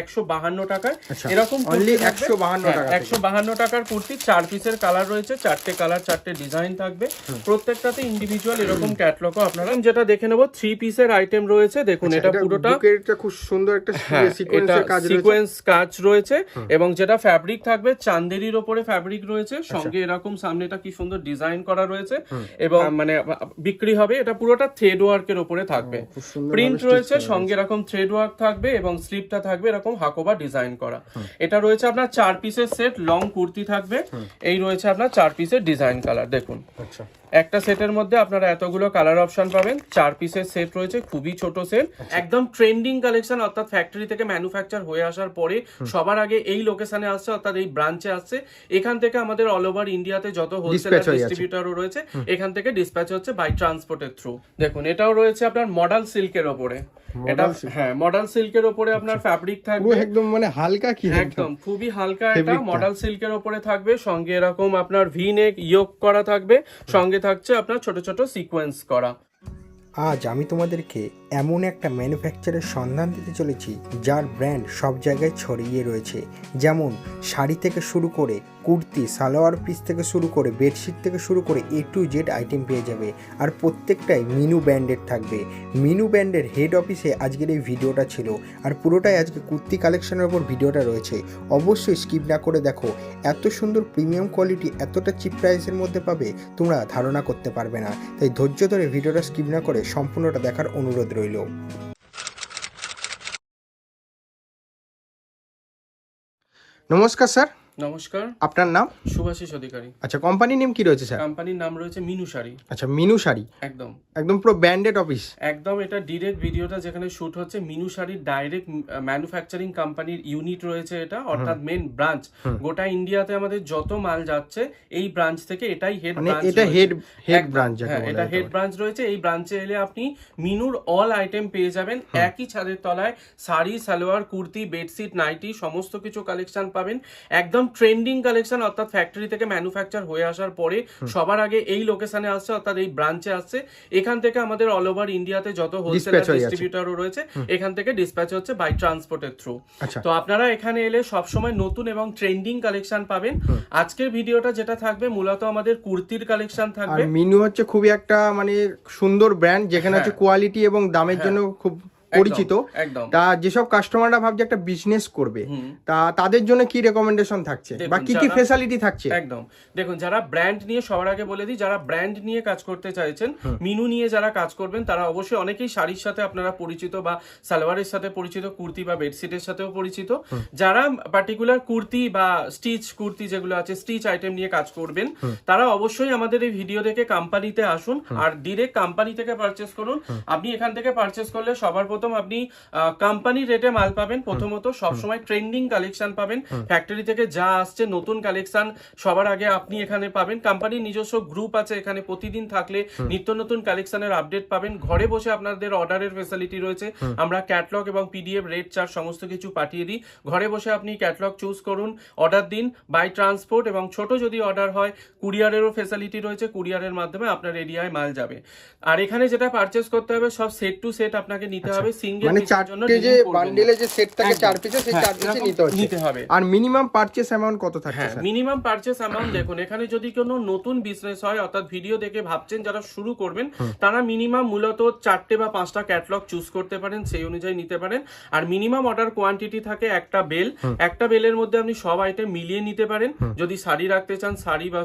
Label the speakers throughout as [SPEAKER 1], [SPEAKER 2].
[SPEAKER 1] একশো বাহান্ন টাকায় এরকম
[SPEAKER 2] only 152 টাকা
[SPEAKER 1] একশো বাহান্ন টাকার কুর্তি চার পিসের কালার রয়েছে চারটে কালার চারটে ডিজাইন থাকবে। প্রত্যেকটাতে ইন্ডিভিজুয়াল এরকম ক্যাটলগও আপনারা যেটা দেখে নেব থ্রি পিসের আইটেম রয়েছে দেখুন এটা পুরোটা।
[SPEAKER 2] খুব সুন্দর একটা
[SPEAKER 1] এটা
[SPEAKER 2] সিকোয়েন্সের কাজ রয়েছে।
[SPEAKER 1] সিকোয়েন্স কাজ রয়েছে এবং যেটা ফ্যাব্রিক থাকবে চান্দেরির ওপরে ফ্যাব্রিক রয়েছে
[SPEAKER 2] আচ্ছা।
[SPEAKER 1] সঙ্গে এরকম সামনেটা কি সুন্দর ডিজাইন করা রয়েছে এবং মানে বিক্রি হবে এটা পুরোটা থ্রেড ওয়ার্কের ওপরে থাকবে। প্রিন্ট রয়েছে সঙ্গে এরকম থ্রেড ওয়ার্ক থাকবে এবং স্লিপটা থাকবে এরকম হাকোবা ডিজাইন করা। এটা রয়েছে আপনার চার পিসের সেট লং কুর্তি থাকবে। এই রয়েছে আপনার চার পিসের ডিজাইন কালার দেখুন।
[SPEAKER 2] আচ্ছা।
[SPEAKER 1] একটা সেটের মধ্যে আপনারা এতগুলো কালার অপশন পাবেন। চার পিসের সেট রয়েছে খুবই ছোট সেট একদম ট্রেন্ডিং কালেকশন অর্থাৎ ফ্যাক্টরি থেকে ম্যানুফ্যাকচার হয়ে আসার পরে সবার আগে এই লোকেশনে আসছে অর্থাৎ এই ব্রাঞ্চে আসছে। এখান থেকে আমাদের অল ওভার ইন্ডিয়াতে যত হোলসেলার
[SPEAKER 2] Dispatch হয়ে
[SPEAKER 1] রয়েছে এখান থেকে ডিসপ্যাচ হচ্ছে বাই ট্রান্সপোর্টের থ্রু দেখুন এটাও রয়েছে আপনার মডেল সিল্কের ওপরে। এটা হ্যাঁ মডেল সিল্কের ওপরে আপনার ফ্যাব্রিক থাকবে।
[SPEAKER 2] একদম মানে হালকা কি
[SPEAKER 1] একদম খুবই হালকা এটা। মডেল সিল্কের ওপরে থাকবে সঙ্গে এরকম আপনার ভি নেক ইয়োক করা থাকবে সঙ্গে থাকছে আপনার ছোট ছোট সিকোয়েন্স করা।
[SPEAKER 3] আজ আমি তোমাদেরকে এমন একটা ম্যানুফ্যাকচারের সন্ধান দিতে চলেছি, যার ব্র্যান্ড সব জায়গায় ছড়িয়ে রয়েছে। যেমন শাড়ি থেকে শুরু করে কুর্তি, সালোয়ার পিস থেকে শুরু করে বেডশিট থেকে শুরু করে এ টু জেড আইটেম পেয়ে যাবে। আর প্রত্যেকটাই মিনু ব্র্যান্ডের থাকবে। মিনু ব্র্যান্ডের হেড অফিসে আজকের এই ভিডিওটা ছিল। আর পুরোটাই আজকে কুর্তি কালেকশনের ওপর ভিডিওটা রয়েছে। অবশ্যই স্কিপ না করে দেখো, এত সুন্দর প্রিমিয়াম কোয়ালিটি এতটা চিপ প্রাইসের মধ্যে পাবে, তোমরা ধারণা করতে পারবে না। তাই ধৈর্য ধরে ভিডিওটা স্কিপ না করে সম্পূর্ণটা দেখার অনুরোধ রইল।
[SPEAKER 2] নমস্কার স্যার
[SPEAKER 1] নমস্কার।
[SPEAKER 2] আপনার নাম?
[SPEAKER 1] শুভাশিস অধিকারী
[SPEAKER 2] আচ্ছা কোম্পানি নেম কি রয়েছে স্যার
[SPEAKER 1] কোম্পানির নাম রয়েছে মিনু শাড়ি।
[SPEAKER 2] আচ্ছা মিনু শাড়ি?
[SPEAKER 1] একদম।
[SPEAKER 2] একদম পুরো ব্র্যান্ডেড অফিস
[SPEAKER 1] একদম এটা ডিরেক্ট ভিডিওটা যেখানে শুট হচ্ছে মিনু শাড়ির ডাইরেক্ট ম্যানুফ্যাকচারিং কোম্পানির ইউনিট রয়েছে এটা অর্থাৎ মেন ব্রাঞ্চ গোটা ইন্ডিয়াতে আমাদের যত মাল যাচ্ছে এই ব্রাঞ্চ থেকে এটাই হেড
[SPEAKER 2] মানে
[SPEAKER 1] ব্রাঞ্চ
[SPEAKER 2] এটা হেড হেড ব্রাঞ্চ
[SPEAKER 1] এটা হেড ব্রাঞ্চ রয়েছে। এই ব্রাঞ্চে এলে আপনি মিনুর অল আইটেম পেয়ে যাবেন। একই ছাদের তলায় শাড়ি সালোয়ার কুর্তি বেডশিট নাইটি সমস্ত কিছু কালেকশন পাবেন। একদম ট্রেন্ডিং কালেকশন অর্থাৎ ফ্যাক্টরি থেকে ম্যানুফ্যাকচার হয়ে আসার পরে সবার আগে এই লোকেশনে আসছে অর্থাৎ এই ব্রাঞ্চে আসছে। এখান থেকে আমাদের অল ওভার ইন্ডিয়াতে যত হোলসেলার
[SPEAKER 2] হয়ে।
[SPEAKER 1] ডিস্ট্রিবিউটরও রয়েছে এখান থেকে ডিসপ্যাচ হচ্ছে বাই ট্রান্সপোর্টের থ্রু তো আপনারা এখানে এলে সবসময় নতুন এবং ট্রেন্ডিং কালেকশন পাবেন। আজকের ভিডিওটা যেটা থাকবে মূলত আমাদের কুর্তির কালেকশন থাকবে।
[SPEAKER 2] মিনু হচ্ছে খুবই একটা মানে সুন্দর ব্র্যান্ড যেখানে হচ্ছে কোয়ালিটি এবং দামের জন্য খুব পরিচিত তা যেসব কাস্টমাররা ভাবছে একটা বিজনেস করবে তা তাদের জন্য কি রেকমেন্ডেশন থাকছে? বা কি কি ফেসিলিটি থাকছে?
[SPEAKER 1] একদম। দেখুন যারা ব্র্যান্ড নিয়ে সবার আগে বলে দিই যারা ব্র্যান্ড নিয়ে কাজ করতে চাইছেন মিনু নিয়ে যারা কাজ করবেন তারা অবশ্যই অনেকেই শাড়ির সাথে আপনারা পরিচিত বা সালোয়ারের সাথে পরিচিত কুর্তি বা বেডশিটের সাথেও পরিচিত। যারা পার্টিকুলার কুর্তি বা স্টিচ কুর্তি যেগুলো আছে স্টিচ আইটেম নিয়ে কাজ করবেন তারা অবশ্যই আমাদের এই ভিডিও দেখে কোম্পানিতে আসুন আর ডিরেক্ট কোম্পানি থেকে পারচেস করুন। আপনি এখান থেকে পারচেস করলে সবার প্রথম আপনি কোম্পানি রেটে মাল পাবেন। প্রথমত সবসময় ট্রেন্ডিং কালেকশন পাবেন। ফ্যাক্টরি থেকে যা আসছে নতুন কালেকশন সবার আগে আপনি এখানে পাবেন। কোম্পানির নিজস্ব গ্রুপ আছে এখানে প্রতিদিন থাকলে নিত্য নতুন কালেকশনের আপডেট পাবেন। ঘরে বসে আপনাদের অর্ডারের ফেসিলিটি রয়েছে। আমরা ক্যাটলগ এবং পিডিএফ রেট চার্ট সমস্ত কিছু পাঠিয়ে দিই। ঘরে বসে আপনি ক্যাটলগ চুজ করুন অর্ডার দিন বাই ট্রান্সপোর্ট এবং ছোট যদি অর্ডার হয় কুরিয়ারেরও ফেসিলিটি রয়েছে। কুরিয়ারের মাধ্যমে আপনার এরিয়ায় মাল যাবে। আর এখানে যেটা পারচেস করতে হবে সব সেট টু সেট আপনাকে নিতে হবে। সিঙ্গেল
[SPEAKER 2] মানে চারটে যে বান্ডেলে যে সেট থাকে চার পিসে সেই চার পিসে নিতে হচ্ছে।
[SPEAKER 1] নিতে হবে।
[SPEAKER 2] আর মিনিমাম পারচেস অ্যামাউন্ট কত থাকছে
[SPEAKER 1] মিনিমাম পারচেস অ্যামাউন্ট দেখুন এখানে যদি কোনো নতুন বিজনেস হয় অর্থাৎ ভিডিও দেখে ভাবছেন যারা শুরু করবেন তারা মিনিমাম মূলত চারটে বা পাঁচটা ক্যাটলগ চুজ করতে পারেন সেই অনুযায়ী নিতে পারেন। আর মিনিমাম অর্ডার কোয়ান্টিটি থাকে একটা বেল একটা বেলের মধ্যে আপনি সব আইটেম মিলিয়ে নিতে পারেন। যদি শাড়ি রাখতে চান শাড়ি বা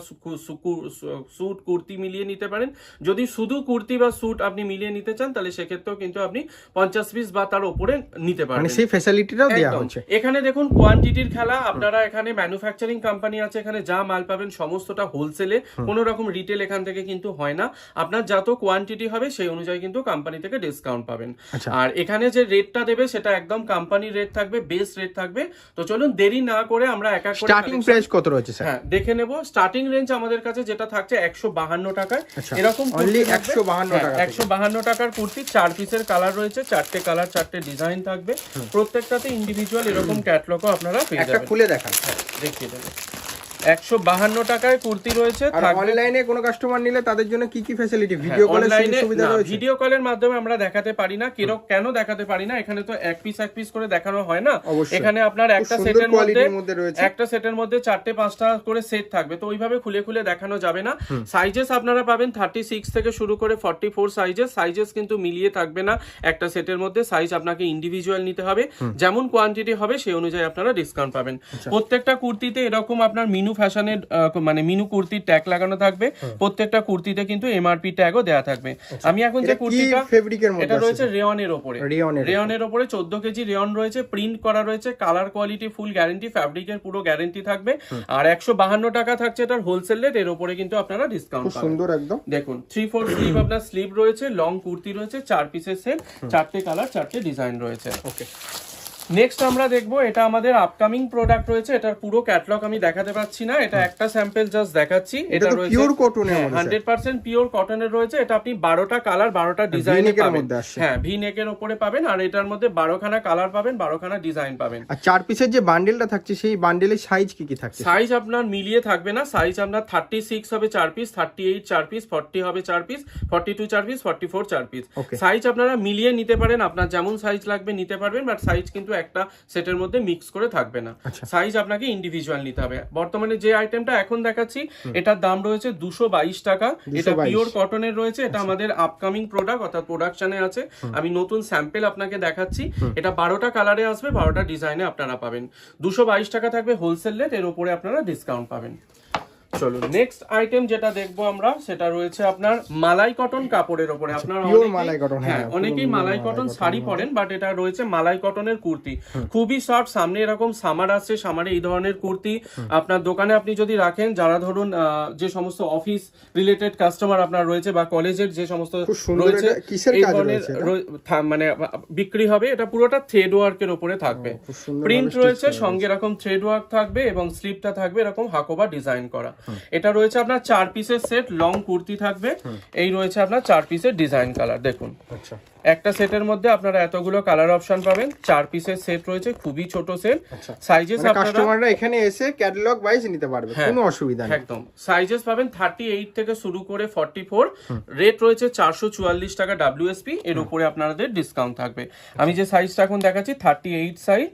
[SPEAKER 1] স্যুট কুর্তি মিলিয়ে নিতে পারেন। যদি শুধু কুর্তি বা স্যুট আপনি মিলিয়ে নিতে চান তাহলে সেক্ষেত্রেও কিন্তু আপনি পঞ্চাশ পিস বা তার উপরে নিতে
[SPEAKER 2] মানে
[SPEAKER 1] পারবেন।
[SPEAKER 2] সেই ফেসিলিটিটাও দেওয়া হচ্ছে।
[SPEAKER 1] এখানে দেখুন কোয়ান্টিটির খেলা আপনারা এখানে ম্যানুফ্যাকচারিং কোম্পানি আছে এখানে যা মাল পাবেন সমস্তটা হোলসেলে কোনো রকম রিটেল এখান থেকে কিন্তু হয় না। আপনার যত কোয়ান্টিটি হবে সেই অনুযায়ী কিন্তু কোম্পানি থেকে ডিসকাউন্ট পাবেন।
[SPEAKER 2] আচ্ছা।
[SPEAKER 1] আর এখানে যে রেটটা দেবে সেটা একদম কোম্পানির রেট থাকবে বেস রেট থাকবে। তো চলুন দেরি না করে আমরা এক এক করে
[SPEAKER 2] স্টার্টিং প্রাইস কত রয়েছে স্যার
[SPEAKER 1] হ্যাঁ দেখে নেব। স্টার্টিং রেঞ্জ আমাদের কাছে যেটা থাকছে একশো বাহান্ন টাকায়।
[SPEAKER 2] আচ্ছা,
[SPEAKER 1] এরকম
[SPEAKER 2] only 152 টাকা থেকে।
[SPEAKER 1] একশো বাহান্ন টাকার কুর্তি চার পিসের কালার রয়েছে চারটে কালার চারটে ডিজাইন থাকবে। প্রত্যেকটাতে ইন্ডিভিজুয়াল এরকম ক্যাটলগও আপনারা পেয়ে যাবেন।
[SPEAKER 2] খুলে দেখান।
[SPEAKER 1] হ্যাঁ, দেখিয়ে দেবো। একশো বাহান্ন টাকায় কুর্তি রয়েছে
[SPEAKER 2] আর অনলাইনে কোনো কাস্টমার নিলে তাদের জন্য কি কি ফ্যাসিলিটি ভিডিও কলের সুবিধা রয়েছে?
[SPEAKER 1] ভিডিও কলের মাধ্যমে আমরা দেখাতে পারি না কিরক কেন দেখাতে পারি না? এখানে তো এক পিস এক পিস করে দেখানো হয় না। এখানে আপনার একটা সেটের মধ্যে একটা সেটের মধ্যে চারটে পাঁচটা করে সেট থাকবে। তো ওইভাবে খুলে খুলে দেখানো যাবে না। সাইজেস আপনারা পাবেন থার্টি সিক্স থেকে শুরু করে ফর্টি ফোর সাইজেস সাইজেস কিন্তু মিলিয়ে থাকবে না। একটা সেটের মধ্যে সাইজ আপনাকে ইন্ডিভিজুয়াল নিতে হবে। যেমন কোয়ান্টিটি হবে সেই অনুযায়ী আপনারা ডিসকাউন্ট পাবেন।
[SPEAKER 2] আচ্ছা।
[SPEAKER 1] প্রত্যেকটা কুর্তিতে এরকম আপনার মিনু ফ্যাশনের মানে মিনু কুর্তির ট্যাগ লাগানো থাকবে। প্রত্যেকটা কুর্তিতে কিন্তু এমআরপি ট্যাগও দেওয়া থাকবে। আমি এখন যে
[SPEAKER 2] আচ্ছা।
[SPEAKER 1] কুর্তিটা
[SPEAKER 2] ফেব্রিকের
[SPEAKER 1] এটা রয়েছে রেয়নের ওপরে।
[SPEAKER 2] রেয়নের
[SPEAKER 1] ওপরে। চোদ্দ কেজি রেয়ন রয়েছে প্রিন্ট করা রয়েছে কালার কোয়ালিটি ফুল গ্যারেন্টি ফ্যাব্রিকের পুরো গ্যারেন্টি থাকবে। আর একশো বাহান্ন টাকা থাকছে এটার হোলসেল রেট এর ওপরে কিন্তু আপনারা ডিসকাউন্ট পাবেন।
[SPEAKER 2] সুন্দর একদম।
[SPEAKER 1] দেখুন থ্রি ফোর স্লিভ আপনার স্লিভ রয়েছে লং কুর্তি রয়েছে চার পিসের সেট চারটে কালার চারটে ডিজাইন রয়েছে।
[SPEAKER 2] ওকে
[SPEAKER 1] নেক্সট আমরা দেখব এটা আমাদের আপকামিং প্রোডাক্ট রয়েছে এটার পুরো ক্যাটলগ আমি দেখাতে পাচ্ছি না এটা একটা স্যাম্পল জাস্ট দেখাচ্ছি
[SPEAKER 2] এটা
[SPEAKER 1] রয়েছে
[SPEAKER 2] পিওর
[SPEAKER 1] হান্ড্রেড পার্সেন্ট পিওর কটনের রয়েছে এটা আপনি বারোটা কালার বারোটা ডিজাইন
[SPEAKER 2] এর
[SPEAKER 1] পাবেন। হ্যাঁ ভি নেকের ওপরে পাবেন আর এটার মধ্যে বারোখানা কালার পাবেন বারোখানা ডিজাইন পাবেন।
[SPEAKER 2] আর চার পিসের যে বান্ডেলটা থাকছে সেই বান্ডেলের সাইজ কি কি থাকছে?
[SPEAKER 1] সাইজ আপনার মিলিয়ে থাকবে না সাইজ আপনার থার্টি সিক্স হবে চার পিস থার্টি এইট চার পিস ফর্টি হবে চার পিস ফর্টি টু চার পিস ফর্টি ফোর চার পিস. সাইজ আপনারা মিলিয়ে নিতে পারেন আপনার যেমন সাইজ লাগবে নিতে পারবেন বাট সাইজ কিন্তু একটা সেটের মধ্যে মিক্স করে থাকবে না।
[SPEAKER 2] আচ্ছা।
[SPEAKER 1] সাইজ আপনাকে ইন্ডিভিজুয়াল নিতে হবে। বর্তমানে যে আইটেমটা এখন দেখাচ্ছি এটার দাম রয়েছে দুশো বাইশ টাকা। এটা পিওর কটনের রয়েছে।
[SPEAKER 2] আচ্ছা।
[SPEAKER 1] এটা আমাদের আপকামিং প্রোডাক্ট অর্থাৎ প্রোডাকশনে আছে। আমি নতুন স্যাম্পেল আপনাকে দেখাচ্ছি। এটা বারোটা কালারে আসবে বারোটা ডিজাইনে আপনারা পাবেন। দুশো বাইশ টাকা থাকবে হোলসেল রেট এর উপরে আপনারা ডিসকাউন্ট পাবেন। চলুন নেক্সট আইটেম যেটা দেখব আমরা সেটা রয়েছে আপনার মালাই কটন কাপড়ের উপরে। আপনার
[SPEAKER 2] আচ্ছা, মালাই হ্যাঁ,
[SPEAKER 1] হ্যাঁ অনেকেই মালাই কটন শাড়ি পরেন বাট এটা রয়েছে মালাই কটনের কুর্তি। খুবই সফট সামনে এরকম সামার আসছে সামারে এই ধরনের কুর্তি আপনার দোকানে আপনি যদি রাখেন যারা ধরুন যে সমস্ত অফিস রিলেটেড কাস্টমার আপনার রয়েছে বা কলেজের যে সমস্ত রয়েছে এই ধরনের মানে বিক্রি হবে এটা পুরোটা থ্রেড ওয়ার্কের উপরে থাকবে। প্রিন্ট রয়েছে সঙ্গে এরকম থ্রেড ওয়ার্ক থাকবে এবং স্লিপটা থাকবে এরকম হাকোবা ডিজাইন করা। এটা রয়েছে আপনার চার পিসের সেট লং কুর্তি থাকবে। এই রয়েছে আপনার চার পিসের ডিজাইন কালার দেখুন।
[SPEAKER 2] আচ্ছা।
[SPEAKER 1] একটা সেটের মধ্যে আপনারা এতগুলো কালার অপশন পাবেন। চার পিসের সেট রয়েছে খুবই ছোট সেট
[SPEAKER 2] আচ্ছা।
[SPEAKER 1] সাইজেস
[SPEAKER 2] মানে
[SPEAKER 1] আপনারা
[SPEAKER 2] কাস্টমাররা এখানে এসে ক্যাটালগ ওয়াইজ নিতে পারবে
[SPEAKER 1] হ্যাঁ।
[SPEAKER 2] কোনো অসুবিধা নেই।
[SPEAKER 1] একদম। সাইজেস পাবেন থার্টি এইট থেকে শুরু করে ফর্টি ফোর রেট রয়েছে চারশো চুয়াল্লিশ টাকা ডাব্লিউএসপি এর উপরে আপনাদের ডিসকাউন্ট থাকবে। আমি যে সাইজটা এখন দেখাচ্ছি থার্টি এইট সাইজ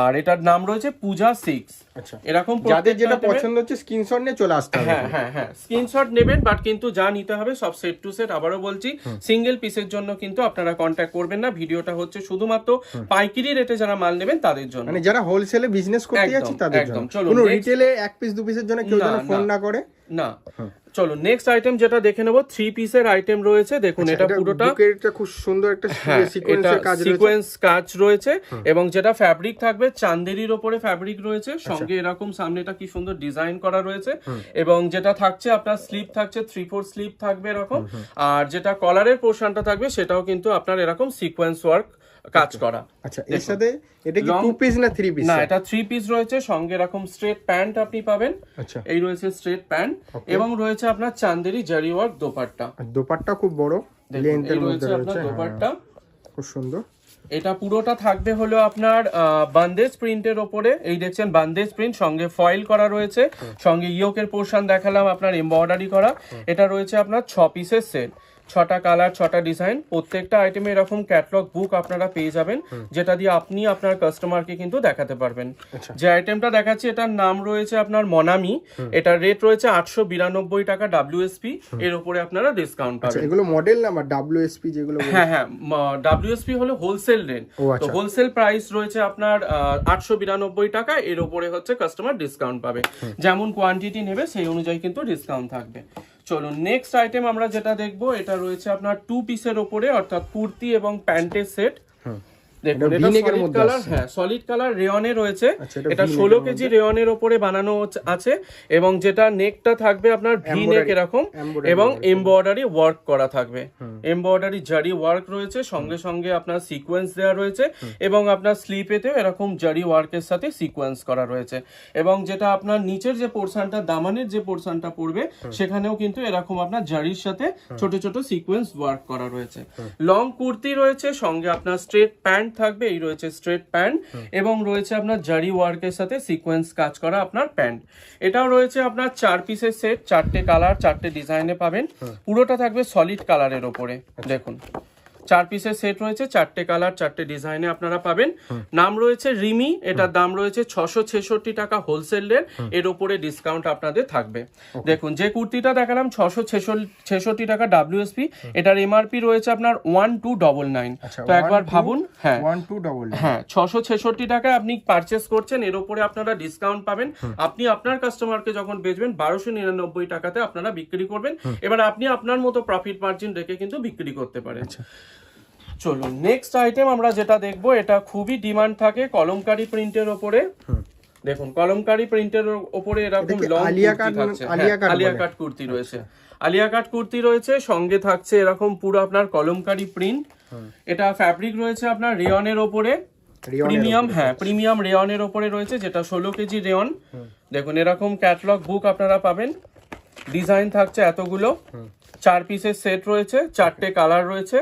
[SPEAKER 1] আর এটার নাম রয়েছে পূজা সিক্স
[SPEAKER 2] আচ্ছা।
[SPEAKER 1] এরকম
[SPEAKER 2] যাদের যেটা পছন্দ হচ্ছে স্ক্রিনশট নিয়ে চলে আসতে হবে।
[SPEAKER 1] হ্যাঁ হ্যাঁ হ্যাঁ। স্ক্রিনশট নেবেন বাট কিন্তু যা নিতে হবে সব সেট টু সেট আবারও বলছি। সিঙ্গেল পিসের জন্য কিন্তু আপনারা কন্ট্যাক্ট করবেন না ভিডিওটা হচ্ছে শুধুমাত্র পাইকারি রেটে যারা মাল নেবেন তাদের জন্য
[SPEAKER 2] মানে যারা হোলসেলে বিজনেস করতে যাচ্ছে তাদের। জন্য কোনো রিটেলে এক পিস দু পিসের জন্য কেউ যেন ফোন।
[SPEAKER 1] না
[SPEAKER 2] করে
[SPEAKER 1] না। চলো নেক্সট আইটেম যেটা দেখে নেব থ্রি পিসের আইটেম রয়েছে। দেখুন এটা পুরোটা
[SPEAKER 2] খুব সুন্দর একটা
[SPEAKER 1] হ্যাঁ
[SPEAKER 2] সিকোয়েন্সের কাজ রয়েছে।
[SPEAKER 1] সিকোয়েন্স কাজ রয়েছে এবং যেটা ফ্যাব্রিক থাকবে চান্দেরির ওপরে ফ্যাব্রিক রয়েছে।
[SPEAKER 2] আচ্ছা।
[SPEAKER 1] সঙ্গে এরকম সামনেটা কি সুন্দর ডিজাইন করা রয়েছে। এবং যেটা থাকছে আপনার স্লিপ থাকছে থ্রি ফোর স্লিপ থাকবে এরকম। আর যেটা কলারের পোর্শনটা থাকবে সেটাও কিন্তু আপনার এরকম সিকোয়েন্স ওয়ার্ক কাজ করা।
[SPEAKER 2] আচ্ছা এর সাথে এটা কি টু পিস না থ্রি পিস
[SPEAKER 1] না এটা থ্রি পিস রয়েছে সঙ্গে এরকম স্ট্রেট প্যান্ট আপনি পাবেন।
[SPEAKER 2] আচ্ছা।
[SPEAKER 1] এই রয়েছে স্ট্রেট প্যান্ট এবং রয়েছে আপনার চান্দেরি জারি ওয়ার্ক দোপাট্টা
[SPEAKER 2] দোপাট্টা খুব বড় লেন্থের মধ্যে
[SPEAKER 1] রয়েছে
[SPEAKER 2] রয়েছে। হ্যাঁ,
[SPEAKER 1] দোপাট্টা
[SPEAKER 2] খুব সুন্দর।
[SPEAKER 1] এটা পুরোটা থাকবে হলো আপনার বান্দেজ প্রিন্টের ওপরে। এই দেখছেন বান্দেজ প্রিন্ট সঙ্গে ফয়েল করা রয়েছে। সঙ্গে ইয়োকের পোর্শন দেখালাম আপনার এমব্রয়ডারি করা। এটা রয়েছে আপনার ছ পিসের সেট ছটা কালার ছটা ডিজাইন প্রত্যেকটা আইটেমে এরকম ক্যাটলগ বুক আপনারা পেয়ে যাবেন যেটা দিয়ে আপনি আপনার কাস্টমারকে কিন্তু দেখাতে পারবেন।
[SPEAKER 2] আচ্ছা।
[SPEAKER 1] যে আইটেমটা দেখাচ্ছি এটার নাম রয়েছে আপনার মনামি এটার রেট রয়েছে আটশো বিরানব্বই টাকা ডাব্লিউএসপি এর উপরে আপনারা ডিসকাউন্ট
[SPEAKER 2] আচ্ছা
[SPEAKER 1] পাবেন।
[SPEAKER 2] এগুলো মডেল নাম্বার ডাব্লিউএসপি যেগুলো
[SPEAKER 1] হ্যাঁ হ্যাঁ ডাব্লিউএসপি হলো হোলসেল রেট তো
[SPEAKER 2] আচ্ছা।
[SPEAKER 1] হোলসেল প্রাইস রয়েছে আপনার আটশো বিরানব্বই টাকা এর উপরে হচ্ছে কাস্টমার ডিসকাউন্ট পাবে। যেমন কোয়ান্টিটি নেবে সেই অনুযায়ী কিন্তু ডিসকাউন্ট থাকবে। চলুন নেক্সট আইটেম আমরা যেটা দেখব, এটা রয়েছে আপনার টু পিসের ওপরে, অর্থাৎ কুর্তি এবং প্যান্টের সেট সলিড কালার
[SPEAKER 2] আসছে।
[SPEAKER 1] সলিড কালার রেয়নে রয়েছে।
[SPEAKER 2] এটা
[SPEAKER 1] এটা ষোলো কেজি রেয়নের ওপরে বানানো আছে এবং যেটা নেকটা থাকবে আপনার ভি নেক এরকম এবং এমব্রয়ডারি ওয়ার্ক করা থাকবে। এমব্রয়ডারি জারি ওয়ার্ক রয়েছে সঙ্গে সঙ্গে আপনার সিকোয়েন্স দেওয়া রয়েছে এবং আপনার স্লিপেতেও এরকম জারি ওয়ার্কের সাথে সিকোয়েন্স করা রয়েছে। এবং যেটা আপনার নিচের যে পোর্শনটা দামানের যে পোর্শনটা পড়বে সেখানেও কিন্তু এরকম আপনার জারির সাথে ছোট ছোট সিকোয়েন্স ওয়ার্ক করা রয়েছে। লং কুর্তি রয়েছে সঙ্গে আপনার স্ট্রেট প্যান্ট প্যান্ট থাকবে এই রয়েছে স্ট্রেট প্যান্ট এবং রয়েছে আপনার জারি ওয়ার্কের সাথে সিকোয়েন্স কাজ করা আপনার প্যান্ট এটাও রয়েছে আপনার চার পিসের সেট চারটে কালার চারটে ডিজাইনে পাবেন। পুরোটা থাকবে সলিড কালারের ওপরে দেখুন। চার পিসের সেট রয়েছে চারটে কালার চারটে ডিজাইনে আপনারা পাবেন। নাম রয়েছে রিমি এটার দাম রয়েছে ছশো ছেষট্টি টাকা হোলসেল রেট এর উপরে ডিসকাউন্ট আপনাদের থাকবে। দেখুন যে কুর্তিটা দেখালাম ছশো ছেষট্টি টাকা ডাব্লিউএসপি এটার এমআরপি রয়েছে আপনার ওয়ান টু ডবল নাইন
[SPEAKER 2] আচ্ছা,
[SPEAKER 1] তো একবার ভাবুন হ্যাঁ।
[SPEAKER 2] ওয়ান টু ডবল
[SPEAKER 1] হ্যাঁ ছশো ছেষট্টি টাকায় আপনি পারচেস করছেন এর উপরে আপনারা ডিসকাউন্ট পাবেন। আপনি আপনার কাস্টমারকে যখন বেচবেন বারোশো নিরানব্বই টাকাতে আপনারা বিক্রি করবেন। এবার আপনি আপনার মতো প্রফিট মার্জিন রেখে কিন্তু বিক্রি করতে পারেন। চলুন নেক্সট আইটেম আমরা যেটা দেখব এটা খুবই ডিমান্ড থাকে কলমকারি প্রিন্টের ওপরে। দেখুন কলমকারি প্রিন্টের ওপরে এরকম লং
[SPEAKER 2] আলিয়া কাট- আলিয়া
[SPEAKER 1] হ্যাঁ?
[SPEAKER 2] কাট
[SPEAKER 1] কুর্তি রয়েছে। আলিয়া কাট কুর্তি রয়েছে সঙ্গে থাকছে এরকম পুরো আপনার কলমকারি প্রিন্ট এটা ফ্যাব্রিক রয়েছে আপনার রেয়নের ওপরে। প্রিমিয়াম হ্যাঁ প্রিমিয়াম রেয়নের ওপরে রয়েছে যেটা ষোলো কেজি রেয়ন দেখুন এরকম ক্যাটলগ বুক আপনারা পাবেন। ডিজাইন থাকছে এতগুলো। চার পিসের সেট রয়েছে চারটে কালার রয়েছে।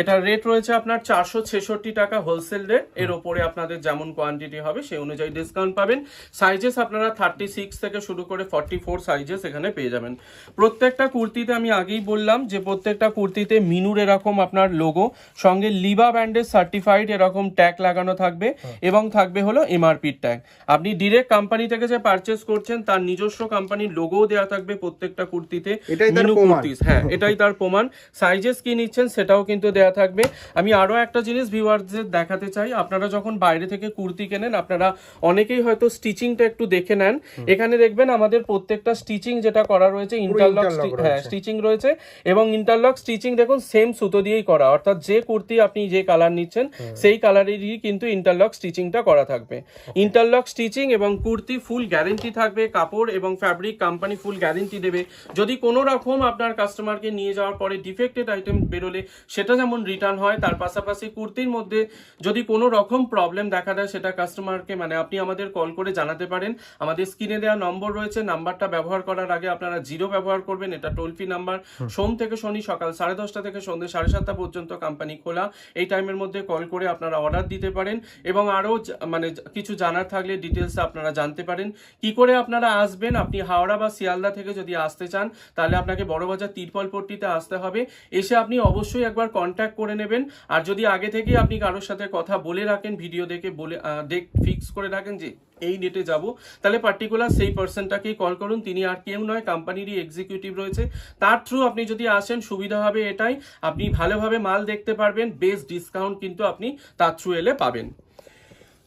[SPEAKER 1] এটার রেট রয়েছে আপনার চারশো ছেষট্টি টাকা হোলসেল রেট এর ওপরে আপনাদের যেমন কোয়ান্টিটি হবে সেই অনুযায়ী ডিসকাউন্ট পাবেন। সাইজেস আপনারা থার্টি সিক্স থেকে শুরু করে ফর্টি ফোর সাইজেস এখানে পেয়ে যাবেন। প্রত্যেকটা কুর্তিতে আমি আগেই বললাম যে প্রত্যেকটা কুর্তিতে মিনুর এরকম আপনার লোগো সঙ্গে লিবা ব্যান্ডের সার্টিফাইড এরকম ট্যাগ লাগানো থাকবে এবং থাকবে হলো এমআরপির ট্যাগ আপনি ডিরেক্ট কোম্পানি থেকে যে পারচেস করছেন তার নিজস্ব কোম্পানির লোগোও দেওয়া থাকবে প্রত্যেকটা কুর্তিতে মিনু কুর্তিস হ্যাঁ এটাই তার প্রমাণ। সাইজেস কি নিচ্ছেন সেটাও কিন্তু দেয়া থাকবে। আমি আরও একটা জিনিস ভিউয়ারদের দেখাতে চাই। আপনারা যখন বাইরে থেকে কুর্তি কেনেন আপনারা অনেকেই হয়তো স্টিচিংটা একটু দেখে নেন। এখানে দেখবেন আমাদের প্রত্যেকটা স্টিচিং যেটা করা রয়েছে ইন্টারলক হ্যাঁ স্টিচিং রয়েছে এবং ইন্টারলক স্টিচিং দেখুন সেম সুতো দিয়েই করা। অর্থাৎ যে কুর্তি আপনি যে কালার নিচ্ছেন সেই কালারেরই কিন্তু ইন্টারলক স্টিচিংটা করা থাকবে। ইন্টারলক স্টিচিং এবং কুর্তি ফুল গ্যারেন্টি থাকবে কাপড় এবং ফ্যাব্রিক কোম্পানি ফুল গ্যারেন্টি দেবে। যদি কোনো রকম আপনার কাস্টমারকে নিয়ে যাওয়ার পরে ডিফেক্টেড আইটেম বেরোলে সেটা যেমন রিটার্ন হয় তার পাশাপাশি কুর্তির মধ্যে যদি কোনো রকম প্রবলেম দেখা দেয় সেটা কাস্টমারকে মানে আপনি আমাদের কল করে জানাতে পারেন। আমাদের স্ক্রিনে দেওয়া নম্বর রয়েছে নাম্বারটা ব্যবহার করার আগে আপনারা জিরো ব্যবহার করবেন এটা টোল ফ্রি নাম্বার সোম থেকে শনি সকাল সাড়ে দশটা থেকে সন্ধ্যে সাড়ে সাতটা পর্যন্ত কোম্পানি খোলা। এই টাইমের মধ্যে কল করে আপনারা অর্ডার দিতে পারেন এবং আরও মানে কিছু জানার থাকলে ডিটেলস আপনারা জানতে পারেন। কি করে আপনারা আসবেন? আপনি হাওড়া বা শিয়ালদা থেকে যদি আসতে চান তাহলে আপনাকে বড়বাজার তিরপলপট্টিতে আসতে হবে। এসে আপনি অবশ্যই একবার কন্ট্যাক্ট করে নেবেন। আর যদি আগে থেকে আপনি কারোর সাথে কথা বলে রাখেন ভিডিও দেখে বলে দেখ ফিক্স করে রাখেন যে এই ডেটে যাব, তাহলে পার্টিকুলার সেই পার্সনটাকেই কল করুন। তিনি আর কেউ নয় কোম্পানিরই এক্সিকিউটিভ রয়েছে। তার থ্রু আপনি যদি আসেন, সুবিধা হবে এটাই। আপনি ভালোভাবে মাল দেখতে পারবেন বেস্ট ডিসকাউন্ট কিন্তু আপনি তার থ্রু এলে পাবেন।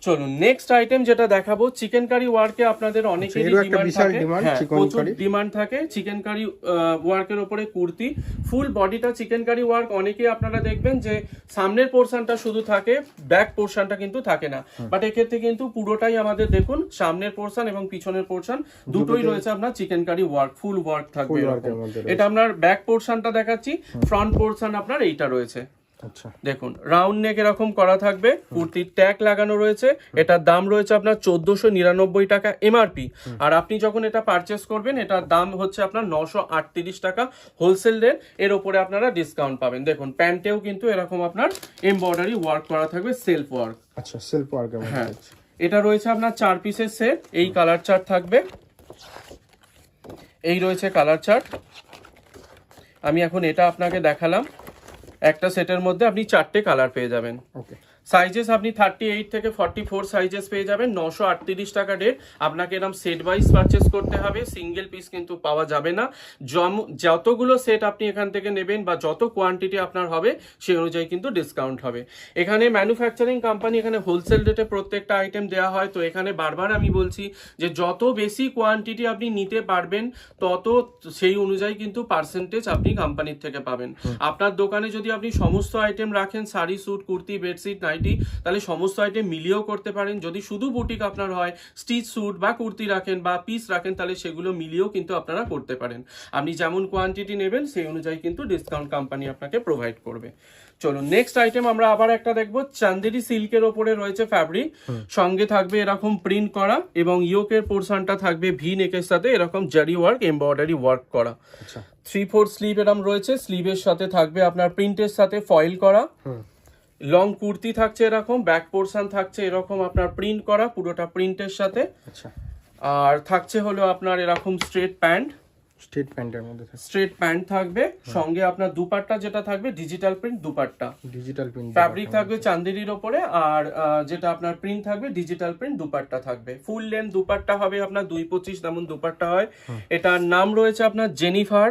[SPEAKER 1] চলুন নেক্সট আইটেম যেটা দেখাবো চিকেন কারি ওয়ার্কে আপনাদের অনেকেরই ডিমান্ড থাকে। হ্যাঁ, প্রচুর ডিমান্ড থাকে। চিকেন কারি ওয়ার্কের উপরে কুর্তি ফুল বডিটা চিকেন কারি ওয়ার্ক অনেকেই আপনারা দেখবেন যে সামনের পোর্শনটা শুধু থাকে ব্যাক পোর্শনটা কিন্তু থাকে না। বাট এক্ষেত্রে কিন্তু পুরোটাই আমাদের দেখুন সামনের পোর্শন এবং পিছনের পোর্শন দুটোই রয়েছে আপনার chikankari work full work থাকবে এটা আপনার ব্যাক পোর্শনটা দেখাচ্ছি ফ্রন্ট পোর্শন আপনার এইটা রয়েছে। দেখুন রাউন্ড নেক এরকম করা থাকবে কুর্তির ট্যাগ লাগানো রয়েছে এটার দাম রয়েছে আপনার চোদ্দশো নিরানব্বই টাকা এমআরপি আর আপনি যখন এটা পারচেস করবেন এটার দাম হচ্ছে আপনার নশো আটত্রিশ টাকা হোলসেল রেট এর উপরে আপনারা ডিসকাউন্ট পাবেন। দেখুন প্যান্টেও কিন্তু এরকম আপনার এমব্রয়ডারি ওয়ার্ক করা থাকবে সেলফ ওয়ার্ক
[SPEAKER 2] আচ্ছা সেলফ ওয়ার্কের
[SPEAKER 1] হ্যাঁ। এটা রয়েছে আপনার চার পিসের সেট এই কালার চার্ট থাকবে। এই রয়েছে কালার চার্ট আমি এখন এটা আপনাকে দেখালাম। একটা সেটের মধ্যে আপনি চারটে কালার পেয়ে যাবেন।
[SPEAKER 2] ওকে
[SPEAKER 1] সাইজেস আপনি থার্টি এইট থেকে ফর্টি ফোর সাইজেস পেয়ে যাবেন। নশো আটত্রিশ টাকা রেট আপনাকে এরকম সেট ওয়াইজ পারচেস করতে হবে। সিঙ্গেল পিস কিন্তু পাওয়া যাবে না। জম- যতগুলো সেট আপনি এখান থেকে নেবেন বা যত কোয়ান্টিটি আপনার হবে সেই অনুযায়ী কিন্তু ডিসকাউন্ট হবে। এখানে ম্যানুফ্যাকচারিং কোম্পানি এখানে হোলসেল রেটে প্রত্যেকটা আইটেম দেওয়া হয়। তো এখানে বারবার আমি বলছি যে যত বেশি কোয়ান্টিটি আপনি নিতে পারবেন তত সেই অনুযায়ী কিন্তু পার্সেন্টেজ আপনি কোম্পানির থেকে পাবেন। আপনার দোকানে যদি আপনি সমস্ত আইটেম রাখেন sari suit kurti bedsheet nightie তাহলে সমস্ত আইটেম মিলিয়েও করতে পারেন। যদি শুধু বুটিক আপনার হয় স্টিচ স্যুট বা কুর্তি রাখেন বা পিস রাখেন তাহলে সেগুলো মিলিয়েও কিন্তু আপনারা করতে পারেন। আপনি যেমন কোয়ান্টিটি নেবেন সেই অনুযায়ী কিন্তু ডিসকাউন্ট কোম্পানি আপনাকে প্রোভাইড করবে। চলুন নেক্সট আইটেম আমরা আবার একটা দেখব। চান্দেরি সিল্কের ওপরে রয়েছে ফ্যাব্রিক সঙ্গে থাকবে এরকম প্রিন্ট করা এবং ইয়োকের পোর্শনটা থাকবে ভি নেকের সাথে এরকম জারি ওয়ার্ক এমব্রয়ডারি ওয়ার্ক করা। থ্রি ফোর স্লিভ এরম রয়েছে। স্লিভের সাথে থাকবে আপনার প্রিন্টের সাথে ফয়েল করা। লং কুর্তি থাকছে এরকম ব্যাক পোর্শন থাকছে এরকম আপনার প্রিন্ট করা পুরোটা প্রিন্টের সাথে।
[SPEAKER 2] আচ্ছা।
[SPEAKER 1] আর থাকছে হলো আপনার এরকম স্ট্রেট প্যান্ট
[SPEAKER 2] স্ট্রেট প্যান্টের মধ্যে
[SPEAKER 1] স্ট্রেট প্যান্ট থাকবে সঙ্গে আপনার দুপাট্টা যেটা থাকবে digital print dupatta.
[SPEAKER 2] Digital print
[SPEAKER 1] fabric থাকবে চান্দেরির ওপরে আর যেটা আপনার প্রিন্ট থাকবে ডিজিটাল প্রিন্ট দুপাট্টা থাকবে। ফুল লেন্থ দুপাট্টা হবে আপনার দুই পঁচিশ যেমন দুপাট্টা হয়। এটার নাম রয়েছে আপনার জেনিফার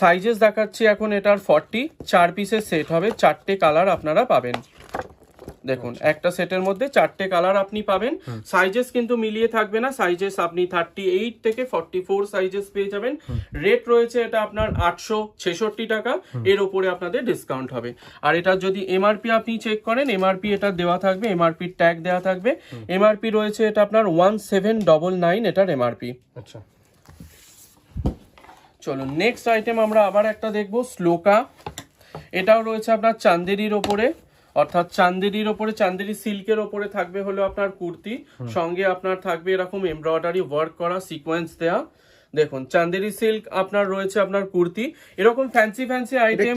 [SPEAKER 1] সাইজেস দেখাচ্ছি এখন এটার ফর্টি চার পিসের সেট হবে চারটে কালার আপনারা পাবেন। দেখুন একটা সেটের মধ্যে চারটে কালার আপনি পাবেন। সাইজেস কিন্তু মিলিয়ে থাকবে না সাইজেস আপনি থার্টি এইট থেকে ফর্টি ফোর সাইজেস পেয়ে যাবেন। রেট রয়েছে এটা আপনার আটশো ছেষট্টি টাকা এর ওপরে আপনাদের ডিসকাউন্ট হবে। আর এটা যদি এমআরপি আপনি চেক করেন এমআরপি এটা দেওয়া থাকবে এমআরপি ট্যাগ দেওয়া থাকবে। এমআরপি রয়েছে এটা আপনার ওয়ান সেভেন ডবল নাইন এটার এমআরপি
[SPEAKER 2] আচ্ছা।
[SPEAKER 1] চলো নেক্সট আইটেম আমরা আবার একটা দেখব স্লোকা এটাও রয়েছে আপনার চান্দেরির ওপরে। অর্থাৎ চান্দেরির ওপরে চান্দেরি সিল্কের ওপরে থাকবে হলো আপনার কুর্তি। সঙ্গে আপনার থাকবে এরকম এমব্রয়ডারি ওয়ার্ক করা সিকোয়েন্স দেওয়া দেখুন চান্দেরি সিল্ক আপনার রয়েছে আপনার কুর্তি। এরকম ফ্যান্সি ফ্যান্সি আইটেম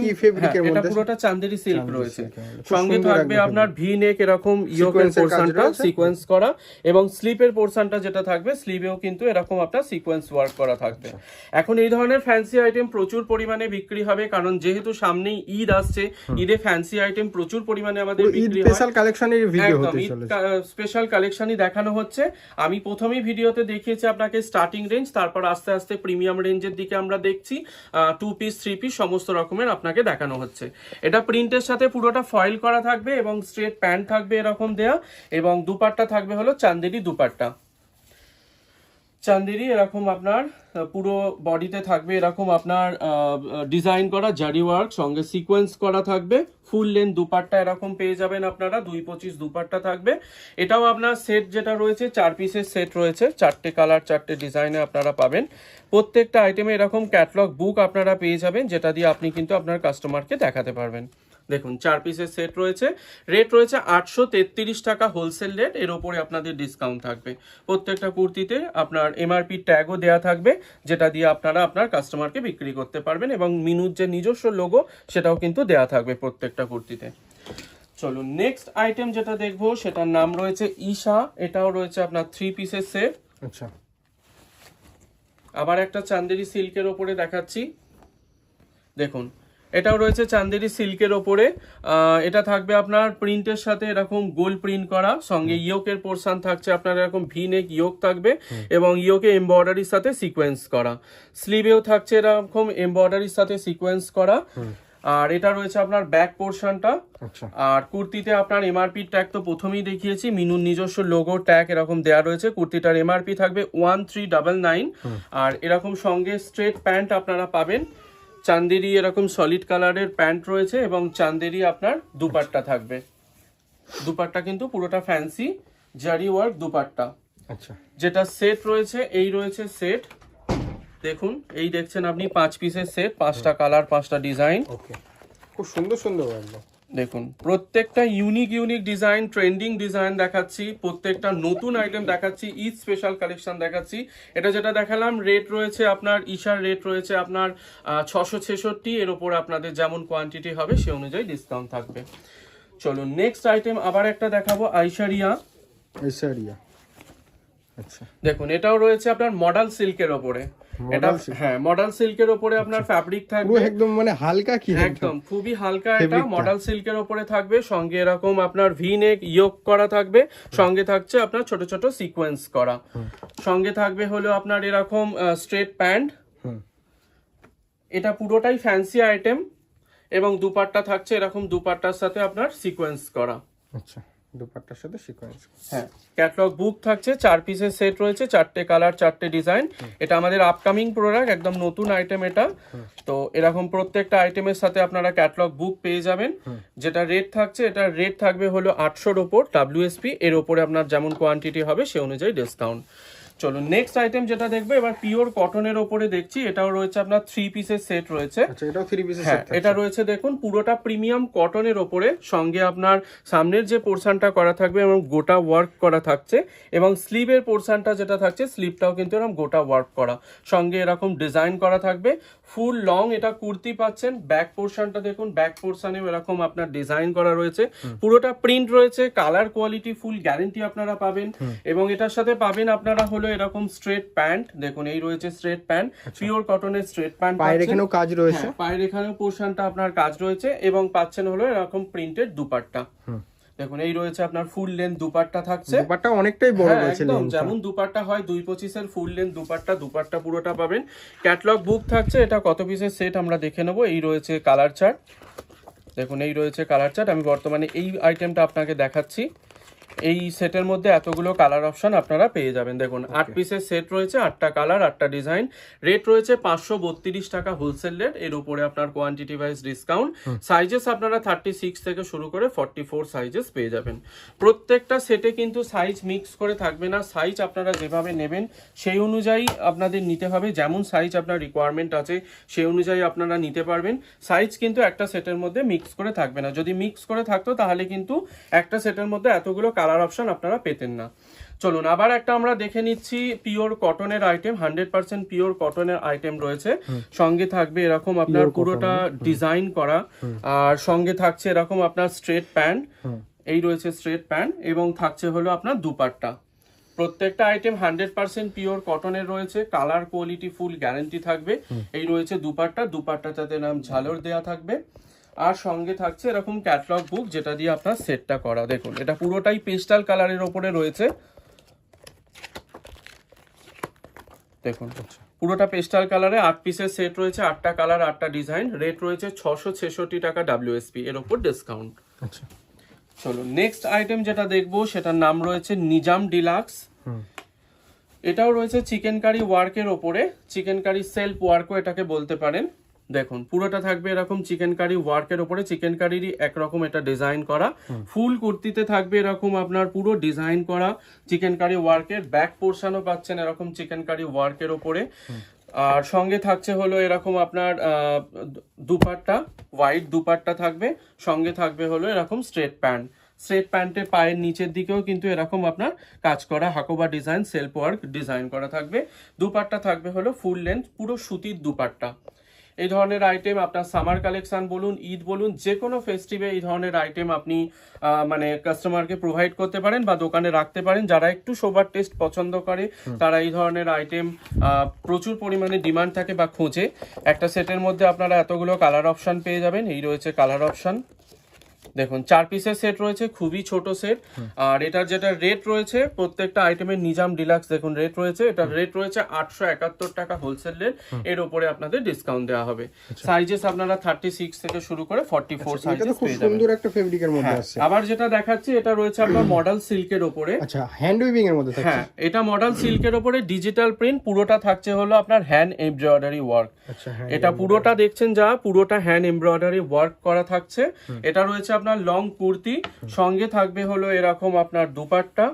[SPEAKER 1] এটা পুরোটা চান্দেরি সিল্ক রয়েছে।
[SPEAKER 2] খুব
[SPEAKER 1] সঙ্গে থাকবে আপনার ভি নেক এরকম ইয়োকের পোর্শনটা সিকোয়েন্স করা এবং স্লিপের পোর্শনটা যেটা থাকবে স্লিভেও কিন্তু এরকম আপনার সিকোয়েন্স ওয়ার্ক করা থাকবে। এখন এই ধরনের ফ্যান্সি আইটেম প্রচুর পরিমাণে বিক্রি হবে কারণ যেহেতু সামনেই ঈদ আসছে ঈদে ফ্যান্সি আইটেম প্রচুর পরিমাণে আমাদের
[SPEAKER 2] ঈদ
[SPEAKER 1] বিক্রি হয়।
[SPEAKER 2] স্পেশাল কালেকশনের ভিডিও হতে চলেছে।
[SPEAKER 1] স্পেশাল কালেকশনই দেখানো হচ্ছে। আমি প্রথমেই ভিডিওতে দেখিয়েছি আপনাকে স্টার্টিং রেঞ্জ তারপর আস্তে আস্তে আস্তে প্রিমিয়াম রেঞ্জের দিকে আমরা দেখছি টু পিস থ্রি পিস সমস্ত রকমের আপনাকে দেখানো হচ্ছে। এটা প্রিন্টের সাথে পুরোটা ফয়েল করা থাকবে এবং স্ট্রেট প্যান্ট থাকবে এরকম দেয়া এবং দুপাট্টা থাকবে হলো চান্দেরি দুপাট্টা। চান্দেরি এরকম আপনার পুরো বডিতে থাকবে এরকম আপনার ডিজাইন করা, জারি ওয়ার্ক সঙ্গে সিকোয়েন্স করা থাকবে। ফুল লেন্থ দুপাট্টা এরকম পেয়ে যাবেন আপনারা, দুই পঁচিশ দুপাট্টা থাকবে। এটাও আপনার সেট যেটা রয়েছে, চার পিসের সেট রয়েছে, চারটে কালার চারটে ডিজাইনে আপনারা পাবেন। প্রত্যেকটা আইটেমে এরকম ক্যাটলগ বুক আপনারা পেয়ে যাবেন, যেটা দিয়ে আপনি কিন্তু আপনার কাস্টমারকে দেখাতে পারবেন। দেখুন চার পিসের সেট রয়েছে। রেট রয়েছে আটশো তেত্রিশ টাকা হোলসেল রেট এর ওপরে আপনাদের ডিসকাউন্ট থাকবে। প্রত্যেকটা কুর্তিতে আপনার এমআরপি ট্যাগও দেওয়া থাকবে যেটা দিয়ে আপনারা আপনার কাস্টমারকে বিক্রি করতে পারবেন এবং মিনুর যে নিজস্ব লোগো সেটাও কিন্তু দেওয়া থাকবে প্রত্যেকটা কুর্তিতে। চলুন নেক্সট আইটেম যেটা দেখব সেটার নাম রয়েছে ঈশা। এটাও রয়েছে আপনার থ্রি পিসের সেট
[SPEAKER 2] আচ্ছা।
[SPEAKER 1] আবার একটা চান্দেরি সিল্কের ওপরে দেখাচ্ছি। দেখুন এটাও রয়েছে চান্দেরি সিল্কের ওপরে। এটা থাকবে আপনার প্রিন্টের সাথে এরকম গোল প্রিন্ট করা সঙ্গে ইয়োকের পোর্শন থাকছে আপনার এরকম ভি নেক ইয়োক থাকবে এবং ইয়োকে এমব্রয়ডারির সাথে সিকোয়েন্স করা। স্লিভেও থাকছে এরকম এমব্রয়ডারির সাথে সিকোয়েন্স করা। আর এটা রয়েছে আপনার ব্যাক পোর্শনটা।
[SPEAKER 2] আচ্ছা।
[SPEAKER 1] আর কুর্তিতে আপনার এমআরপি ট্যাগ তো প্রথমেই দেখিয়েছি মিনুর নিজস্ব লোগো ট্যাগ এরকম দেওয়া রয়েছে। কুর্তিটার এমআরপি থাকবে ওয়ান থ্রি ডাবল নাইন। আর এরকম সঙ্গে স্ট্রেট প্যান্ট আপনারা পাবেন। চান্দেরি এরকম সলিড কালারের প্যান্ট রয়েছে এবং চান্দেরি আপনার দুপাট্টা থাকবে। দুপাট্টা কিন্তু পুরোটা ফ্যান্সি জারি ওয়ার্ক দুপাট্টা।
[SPEAKER 2] আচ্ছা।
[SPEAKER 1] যেটা সেট রয়েছে এই রয়েছে সেট দেখুন এই দেখছেন আপনি পাঁচ পিসের সেট পাঁচটা কালার পাঁচটা ডিজাইন
[SPEAKER 2] ওকে খুব সুন্দর সুন্দর
[SPEAKER 1] দেখুন প্রত্যেকটা unique unique design trending design দেখাচ্ছি প্রত্যেকটা নতুন আইটেম দেখাচ্ছি ঈদ স্পেশাল কালেকশন দেখাচ্ছি। এটা যেটা দেখালাম রেট রয়েছে আপনার ঈশার রেট রয়েছে আপনার ছশো ছেষট্টি এর ওপর আপনাদের যেমন কোয়ান্টিটি হবে সে অনুযায়ী ডিসকাউন্ট থাকবে। চলুন নেক্সট আইটেম আবার একটা দেখাবো আইশারিয়া
[SPEAKER 2] আইশারিয়া আচ্ছা।
[SPEAKER 1] দেখুন এটাও রয়েছে আপনার মডেল সিল্কের ওপরে। এটা। হ্যাঁ মডেল সিল্কের ওপরে আপনার ফ্যাব্রিক থাকবে।
[SPEAKER 2] পুরো একদম মানে হালকা কি
[SPEAKER 1] একদম? খুবই হালকা এটা। মডেল সিল্কের ওপরে থাকবে সঙ্গে এরকম আপনার ভি নেক ইয়োক করা থাকবে সঙ্গে থাকছে আপনার ছোট ছোট সিকোয়েন্স করা। সঙ্গে থাকবে হলো আপনার এরকম স্ট্রেট প্যান্ট এটা পুরোটাই ফ্যান্সি আইটেম এবং দুপাট্টা থাকছে এরকম দুপাট্টার সাথে আপনার সিকোয়েন্স করা।
[SPEAKER 2] আচ্ছা। দুপাট্টার সাথে সিকোয়েন্স
[SPEAKER 1] হ্যাঁ। ক্যাটলগ বুক থাকছে চার পিসের সেট রয়েছে চারটে কালার চারটে ডিজাইন এটা আমাদের আপকামিং প্রোডাক্ট একদম নতুন আইটেম এটা। তো এরকম প্রত্যেকটা আইটেমের সাথে আপনারা ক্যাটলগ বুক পেয়ে যাবেন। যেটা রেট থাকছে এটা রেট থাকবে হলো আটশোর ওপর ডাব্লিউএসপি এর ওপরে আপনার যেমন কোয়ান্টিটি হবে সে অনুযায়ী ডিসকাউন্ট চলো নেক্সট আইটেম যেটা দেখবে এবার পিওর কটনের ওপরে দেখছি এটাও রয়েছে আপনার থ্রি পিসের সেট রয়েছে।
[SPEAKER 2] আচ্ছা এটাও থ্রি পিসের
[SPEAKER 1] হ্যাঁ এটা রয়েছে দেখুন পুরোটা প্রিমিয়াম কটনের ওপরে সঙ্গে আপনার সামনের যে পোর্শনটা করা থাকবে এবং গোটা ওয়ার্ক করা থাকছে এবং স্লিভের পোর্শনটা যেটা থাকছে স্লিভটাও কিন্তু এরকম গোটা ওয়ার্ক করা। সঙ্গে এরকম ডিজাইন করা থাকবে। ফুল লং এটা কুর্তি পাচ্ছেন। ব্যাক পোর্শনটা দেখুন ব্যাক পোর্শনেও এরকম আপনার ডিজাইন করা রয়েছে। পুরোটা প্রিন্ট রয়েছে কালার কোয়ালিটি ফুল গ্যারেন্টি আপনারা পাবেন। এবং এটার সাথে পাবেন আপনারা হলো এরকম স্ট্রেট প্যান্ট। দেখুন এই রয়েছে স্ট্রেট প্যান্ট পিওর কটনের স্ট্রেট প্যান্ট
[SPEAKER 2] পায়ের এখানেও কাজ রয়েছে।
[SPEAKER 1] হ্যাঁ, পায়ের এখানেও পোর্শনটা আপনার কাজ রয়েছে এবং পাচ্ছেন হলো এরকম প্রিন্টেড দুপাট্টা। দেখুন এই রয়েছে আপনার ফুল লেন্থ দুপাট্টা থাকছে।
[SPEAKER 2] দুপাটটা অনেকটাই বড়
[SPEAKER 1] হ্যাঁ,
[SPEAKER 2] রয়েছে
[SPEAKER 1] একদম যেমন দুপাট্টা হয় দুই পঁচিশের ফুল লেন্থ দুপাট্টা দুপাট্টা পুরোটা পাবেন। ক্যাটলগ বুক থাকছে এটা কত পিসের সেট আমরা দেখে নেব। এই রয়েছে কালার চার্ট দেখুন এই রয়েছে কালার চার্ট আমি বর্তমানে এই আইটেমটা আপনাকে দেখাচ্ছি। এই সেটের মধ্যে এতগুলো কালার অপশন আপনারা পেয়ে যাবেন। দেখুন আট পিসের সেট রয়েছে আটটা কালার আটটা ডিজাইন রেট রয়েছে পাঁচশো বত্রিশ টাকা হোলসেল রেট এর উপরে আপনার কোয়ান্টিটি ওয়াইজ ডিসকাউন্ট সাইজেস আপনারা থার্টি সিক্স থেকে শুরু করে ফর্টি ফোর সাইজেস পেয়ে যাবেন। প্রত্যেকটা সেটে কিন্তু সাইজ মিক্স করে থাকবে না। সাইজ আপনারা যেভাবে নেবেন সেই অনুযায়ী আপনাদের নিতে হবে। যেমন সাইজ আপনার রিকোয়ারমেন্ট আছে সেই অনুযায়ী আপনারা নিতে পারবেন। সাইজ কিন্তু একটা সেটের মধ্যে মিক্স করে থাকবে না। যদি মিক্স করে থাকতো তাহলে কিন্তু একটা সেটের মধ্যে এতগুলো কালার অপশন আপনারা পেতেন না। চলুন আবার একটা আমরা দেখে নিচ্ছি পিওর কটনের আইটেম হান্ড্রেড পার্সেন্ট পিওর কটনের আইটেম রয়েছে। সঙ্গে থাকবে এরকম আপনার পুরোটা ডিজাইন করা। আর সঙ্গে থাকছে এরকম আপনার স্ট্রেট প্যান্ট এই রয়েছে স্ট্রেট প্যান্ট এবং থাকছে হলো আপনার দুপাট্টা। প্রত্যেকটা আইটেম হান্ড্রেড পার্সেন্ট পিওর কটনের রয়েছে। কালার কোয়ালিটি ফুল গ্যারেন্টি থাকবে। এই রয়েছে দুপাট্টা। দুপাট্টাটাতে নাম ঝালর দেয়া থাকবে। আর সঙ্গে থাকছে এরকম ক্যাটলগ বুক যেটা দিয়ে আপনার সেটটা করা। দেখুন এটা পুরোটাই পেস্টাল কালারের ওপরে রয়েছে। দেখুন পুরোটা পেস্টাল কালারে আট পিসের সেট রয়েছে আটটা কালার আটটা ডিজাইন রেট রয়েছে ছশো ছেষট্টি টাকা ডাব্লিউএসপি এর ওপর ডিসকাউন্ট
[SPEAKER 2] আচ্ছা।
[SPEAKER 1] চলো নেক্সট আইটেম যেটা দেখব সেটার নাম রয়েছে নিজাম ডিলাক্স এটাও রয়েছে চিকেন কারি ওয়ার্কের ওপরে। চিকেন কারি সেলফ ওয়ার্কও এটাকে বলতে পারেন। দেখুন পুরোটা থাকবে এরকম চিকেন কারি ওয়ার্কের ওপরে চিকেন কারিরই একরকম এটা ডিজাইন করা। ফুল কুর্তিতে থাকবে এরকম আপনার পুরো ডিজাইন করা। চিকেন কারি ওয়ার্কের ব্যাক পোর্শনও পাচ্ছেন এরকম চিকেন কারি ওয়ার্কের ওপরে আর সঙ্গে থাকছে হলো এরকম আপনার আহ, দুপাট্টা হোয়াইট দুপাট্টা থাকবে। সঙ্গে থাকবে হলো এরকম স্ট্রেট প্যান্ট স্ট্রেট প্যান্টের পায়ের নিচের দিকেও কিন্তু এরকম আপনার কাজ করা hakoba design self work design করা থাকবে। দুপাট্টা থাকবে হলো ফুল লেন্থ পুরো সুতির দুপাট্টা। এই ধরনের আইটেম আপনার সামার কালেকশন বলুন ঈদ বলুন যে কোনো ফেস্টিভে এই ধরনের আইটেম আপনি মানে কাস্টমারকে প্রোভাইড করতে পারেন বা দোকানে রাখতে পারেন। যারা একটু সোবার টেস্ট পছন্দ করে তারা এই ধরনের আইটেম প্রচুর পরিমাণে ডিমান্ড থাকে বা খোঁজে। একটা সেটের মধ্যে আপনারা এতগুলো কালার অপশান পেয়ে যাবেন। এই রয়েছে কালার অপশন দেখুন চার পিসের সেট রয়েছে খুবই ছোট সেট আর এটার যেটা রেট রয়েছে প্রত্যেকটা আইটেমের নিজাম ডিলাক্স দেখুন রেট রয়েছে। এটার রেট রয়েছে আটশো একাত্তর টাকা হোলসেল রেট এর উপরে আপনাদের ডিসকাউন্ট দেওয়া হবে। সাইজেস আপনারা থার্টি সিক্স থেকে শুরু করে ফর্টি ফোর
[SPEAKER 2] আচ্ছা,
[SPEAKER 1] সাইজেস পেয়ে যাবেন।
[SPEAKER 2] সুন্দর একটা ফেব্রিকের মধ্যে
[SPEAKER 1] হ্যাঁ,
[SPEAKER 2] আছে
[SPEAKER 1] আবার যেটা দেখাচ্ছি এটা রয়েছে আপনার মডেল সিল্কের ওপরে
[SPEAKER 2] আচ্ছা হ্যান্ড উইভিং এর মধ্যে থাকছে।
[SPEAKER 1] হ্যাঁ এটা মডেল সিল্কের ওপরে ডিজিটাল প্রিন্ট পুরোটা থাকছে হলো আপনার হ্যান্ড এমব্রয়ডারি ওয়ার্ক
[SPEAKER 2] আচ্ছা
[SPEAKER 1] এটা পুরোটা দেখছেন যা পুরোটা হ্যান্ড এমব্রয়ডারি ওয়ার্ক করা থাকছে। এটা রয়েছে আপনার লং কুর্তি সঙ্গে থাকবে হলো এরকম আপনার দুপাট্টা।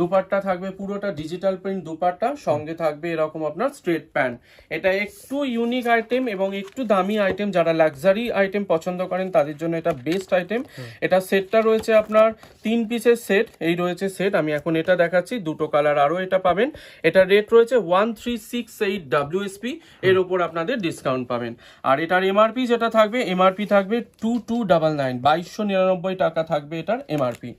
[SPEAKER 1] দুপাট্টা থাকবে পুরোটা ডিজিটাল প্রিন্ট দুপাট্টা সঙ্গে থাকবে এরকম আপনার স্ট্রেট প্যান্ট এটা একটু ইউনিক আইটেম এবং একটু দামি আইটেম যারা লাক্সারি আইটেম পছন্দ করেন তাদের জন্য এটা বেস্ট আইটেম এটা সেটটা রয়েছে আপনার তিন পিসের সেট এই রয়েছে সেট আমি এখন এটা দেখাচ্ছি দুটো কালার আরও এটা পাবেন। এটা রেট রয়েছে one three six eight WSP এর ওপর আপনাদের ডিসকাউন্ট পাবেন। আর এটার এমআরপি যেটা থাকবে এমআরপি থাকবে টু টু ডাবল নাইন বাইশশো নিরানব্বই টাকা থাকবে এটার এমআরপি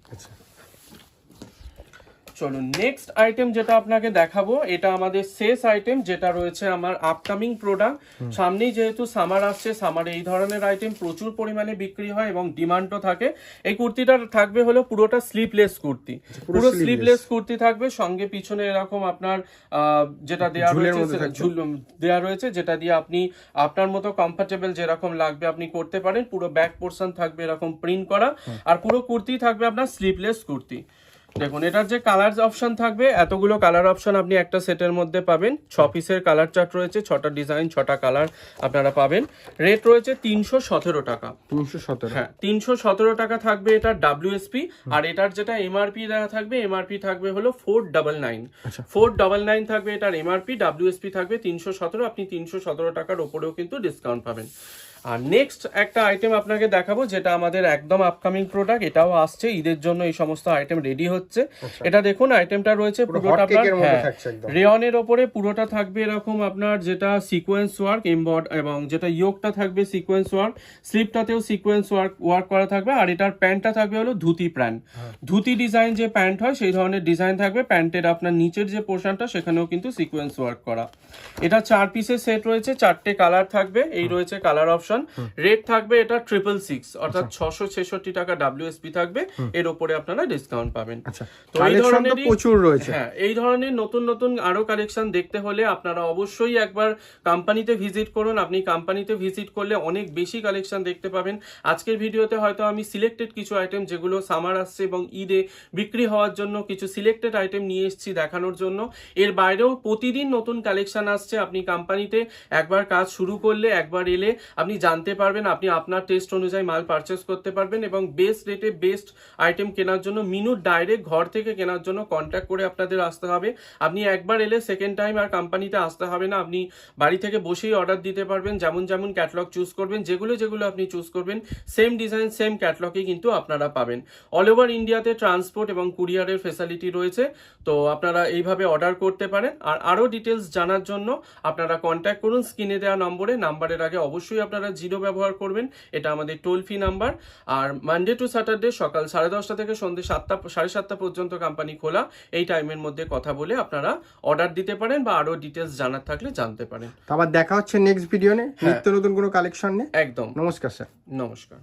[SPEAKER 1] চলুন নেক্সট আইটেম যেটা আপনাকে দেখাবো এটা আমাদের শেষ আইটেম যেটা রয়েছে আমার আপকামিং প্রোডাক্ট সামনেই যেহেতু সামার আসছে সামারে এই ধরনের আইটেম প্রচুর পরিমাণে বিক্রি হয় এবং ডিমান্ডও থাকে। এই কুর্তিটা থাকবে হলো পুরোটা স্লিপলেস কুর্তি। পুরো স্লিপলেস কুর্তি থাকবে সঙ্গে পিছনে এরকম আপনার আহ, যেটা দেয়া
[SPEAKER 2] ঝুলের
[SPEAKER 1] রয়েছে দেয়া রয়েছে যেটা দিয়ে আপনি আপনার মতো কমফোর্টেবল যেরকম লাগবে আপনি করতে পারেন। পুরো ব্যাক পোর্শন থাকবে এরকম প্রিন্ট করা। আর পুরো কুর্তি থাকবে আপনার স্লিপলেস কুর্তি। দেখুন এটার যে কালার অপশন থাকবে এতগুলো কালার অপশন আপনি একটা সেটের মধ্যে পাবেন। ছ পিসের কালার চার্ট রয়েছে ছটা ডিজাইন ছটা কালার আপনারা পাবেন। রেট রয়েছে তিনশো সতেরো টাকা।
[SPEAKER 2] তিনশো সতেরো।
[SPEAKER 1] হ্যাঁ তিনশো সতেরো টাকা থাকবে এটা ডাব্লিউএসপি আর এটার যেটা এমআরপি দেওয়া থাকবে এমআরপি থাকবে হলো four double nine four double nine থাকবে এটার এমআরপি ডাব্লিউএসপি থাকবে তিনশো সতেরো আপনি তিনশো সতেরো টাকার ওপরেও কিন্তু ডিসকাউন্ট পাবেন। আর নেক্সট একটা আইটেম আপনাকে দেখাবো যেটা আমাদের একদম আপকামিং প্রোডাক্ট এটাও আসছে ঈদের জন্য এই সমস্ত আইটেম রেডি হচ্ছে। এটা দেখুন আইটেমটা রয়েছে পুরোটা আপনার হ্যাঁ, রেয়নের ওপরে পুরোটা থাকবে এরকম আপনার যেটা সিকোয়েন্স ওয়ার্ক এমবড এবং যেটা ইয়োগটা থাকবে সিকোয়েন্স ওয়ার্ক স্লিপটাতেও সিকোয়েন্স ওয়ার্ক ওয়ার্ক করা থাকবে আর এটার প্যান্টটা থাকবে হলো ধুতি প্যান্ট ধুতি ডিজাইন যে প্যান্ট হয় সেই ধরনের ডিজাইন থাকবে প্যান্টের আপনার নিচের যে পোর্শনটা সেখানেও কিন্তু সিকোয়েন্স ওয়ার্ক করা। এটা চার পিসের সেট রয়েছে চারটে কালার থাকবে এই রয়েছে কালার অপশন রেট থাকবে এটা ট্রিপল সিক্স অর্থাৎ ছশো ছেষট্টি টাকা ডাব্লিউএসপি থাকবে। এর ওপরে আপনারা ডিসকাউন্ট পাবেন।
[SPEAKER 2] আচ্ছা
[SPEAKER 1] তো এই ধরনেরই-
[SPEAKER 2] প্রচুর রয়েছে।
[SPEAKER 1] হ্যাঁ এই ধরনের নতুন নতুন আরও কালেকশন দেখতে হলে আপনারা অবশ্যই একবার কোম্পানিতে ভিজিট করুন। আপনি কোম্পানিতে ভিজিট করলে অনেক বেশি কালেকশন দেখতে পাবেন। আজকের ভিডিওতে হয়তো আমি সিলেক্টেড কিছু আইটেম যেগুলো সামার আসছে এবং ঈদে বিক্রি হওয়ার জন্য কিছু সিলেক্টেড আইটেম নিয়ে এসেছি দেখানোর জন্য। এর বাইরেও প্রতিদিন নতুন কালেকশন আসছে। আপনি কোম্পানিতে একবার কাজ শুরু করলে একবার এলে আপনি জানতে পারবেন, আপনি আপনার টেস্ট অনুযায়ী মাল পারচেস করতে পারবেন এবং বেস্ট রেটে বেস্ট আইটেম কেনার জন্য মিনু ডাইরেক্ট ঘর থেকে কেনার জন্য কন্ট্যাক্ট করে আপনাদের আসতে হবে। আপনি একবার এলে সেকেন্ড টাইম আর কোম্পানিতে আসতে হবে না। আপনি বাড়ি থেকে বসেই অর্ডার দিতে পারবেন, যেমন যেমন ক্যাটলগ চুজ করবেন, যেগুলো যেগুলো আপনি চুজ করবেন সেম ডিজাইন সেম ক্যাটলগে কিন্তু আপনারা পাবেন। অল ওভার ইন্ডিয়াতে ট্রান্সপোর্ট এবং কুরিয়ারের ফেসিলিটি রয়েছে, তো আপনারা এইভাবে অর্ডার করতে পারেন। আর আরও ডিটেলস জানার জন্য আপনারা কন্ট্যাক্ট করুন স্ক্রিনে দেওয়া নম্বরে, নাম্বারের আগে অবশ্যই আপনারা জিরো ব্যবহার করবেন এটা আমাদের টোল ফ্রি নাম্বার আর মানডে টু স্যাটারডে সকাল সাড়ে দশটা থেকে সন্ধ্যে সাতটা সাড়ে সাতটা পর্যন্ত কোম্পানি খোলা। এই টাইমের মধ্যে কথা বলে আপনারা অর্ডার দিতে পারেন বা আরও ডিটেলস জানার থাকলে জানতে পারেন।
[SPEAKER 2] আবার দেখা হচ্ছে নেক্সট ভিডিও নিয়ে নিত্য নতুন কোনো কালেকশন নেই
[SPEAKER 1] একদম।
[SPEAKER 2] নমস্কার স্যার
[SPEAKER 1] নমস্কার।